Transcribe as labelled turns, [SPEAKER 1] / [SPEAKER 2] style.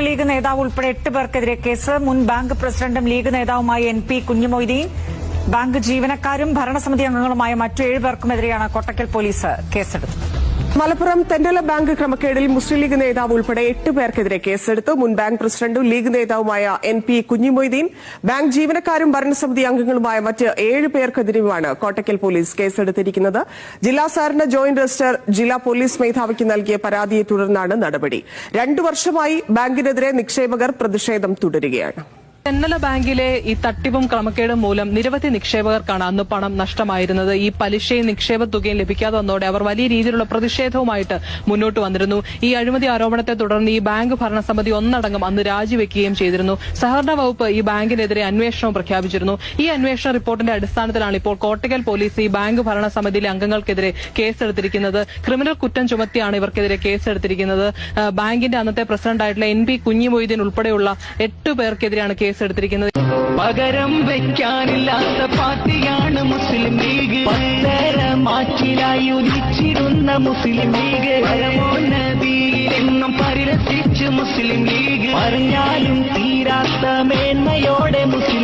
[SPEAKER 1] മുസ്ലിം ലീഗ് നേതാവ് ഉൾപ്പെടെ എട്ട് പേർക്കെതിരെ കേസ്. മുൻ ബാങ്ക് പ്രസിഡന്റും ലീഗ് നേതാവുമായ എൻ പി കുഞ്ഞുമൊയ്തീൻ ബാങ്ക് ജീവനക്കാരും ഭരണസമിതി അംഗങ്ങളുമായ മറ്റു ഏഴ് പേർക്കുമെതിരെയാണ് കൊട്ടക്കൽ പോലീസ് കേസെടുത്തത്.
[SPEAKER 2] മലപ്പുറം തെന്നല ബാങ്ക് ക്രമക്കേടിൽ മുസ്ലിം ലീഗ് നേതാവ് ഉൾപ്പെടെ എട്ട് പേർക്കെതിരെ കേസെടുത്തു. മുൻ ബാങ്ക് പ്രസിഡന്റും ലീഗ് നേതാവുമായ എൻ പി കുഞ്ഞിമൊയ്തീൻ ബാങ്ക് ജീവനക്കാരും ഭരണസമിതി അംഗങ്ങളുമായ മറ്റ് ഏഴ് പേർക്കെതിരെയുമാണ് കോട്ടക്കൽ പോലീസ് കേസെടുത്തിരിക്കുന്നത്. ജില്ലാ സാറിന് ജോയിന്റ് രജിസ്റ്റർ ജില്ലാ പോലീസ് മേധാവിക്ക് നൽകിയ പരാതിയെ തുടർന്നാണ് നടപടി. രണ്ടു വർഷമായി ബാങ്കിനെതിരെ നിക്ഷേപകർ പ്രതിഷേധം തുടരുകയാണ്.
[SPEAKER 3] തെന്നല ബാങ്കിലെ ഈ തട്ടിപ്പും ക്രമക്കേടും മൂലം നിരവധി നിക്ഷേപകർക്കാണ് അന്ന് പണം നഷ്ടമായിരുന്നത്. ഈ പലിശയും നിക്ഷേപ തുകയും ലഭിക്കാതെ വന്നതോടെ അവർ വലിയ രീതിയിലുള്ള പ്രതിഷേധവുമായിട്ട് മുന്നോട്ട് വന്നിരുന്നു. ഈ അഴിമതി ആരോപണത്തെ തുടർന്ന് ഈ ബാങ്ക് ഭരണസമിതി ഒന്നടങ്കം അന്ന് രാജിവെക്കുകയും ചെയ്തിരുന്നു. സഹകരണ വകുപ്പ് ഈ ബാങ്കിനെതിരെ അന്വേഷണം പ്രഖ്യാപിച്ചിരുന്നു. ഈ അന്വേഷണ റിപ്പോർട്ടിന്റെ അടിസ്ഥാനത്തിലാണ് ഇപ്പോൾ കോട്ടയ്ക്കൽ പോലീസ് ഈ ബാങ്ക് ഭരണസമിതിയിലെ അംഗങ്ങൾക്കെതിരെ കേസെടുത്തിരിക്കുന്നത്. ക്രിമിനൽ കുറ്റം ചുമത്തിയാണ് ഇവർക്കെതിരെ കേസെടുത്തിരിക്കുന്നത്. ബാങ്കിന്റെ അന്നത്തെ പ്രസിഡന്റായിട്ടുള്ള എൻ പി കുഞ്ഞിമൊയ്തീൻ ഉൾപ്പെടെയുള്ള എട്ട് പേർക്കെതിരെയാണ് കേസെടുത്തിരിക്കുന്നത്.
[SPEAKER 4] പകരം വെക്കാനില്ലാത്ത പാർട്ടിയാണ് മുസ്ലിം ലീഗ്. പത്തര മാറ്റിലായി ഉദിച്ചിരുന്ന മുസ്ലിം ലീഗ്. പരമോന്നതിയിലെങ്ങും പരിരസിച്ച് മുസ്ലിം ലീഗ്. പറഞ്ഞാലും തീരാത്ത മേന്മയോടെ മുസ്ലിം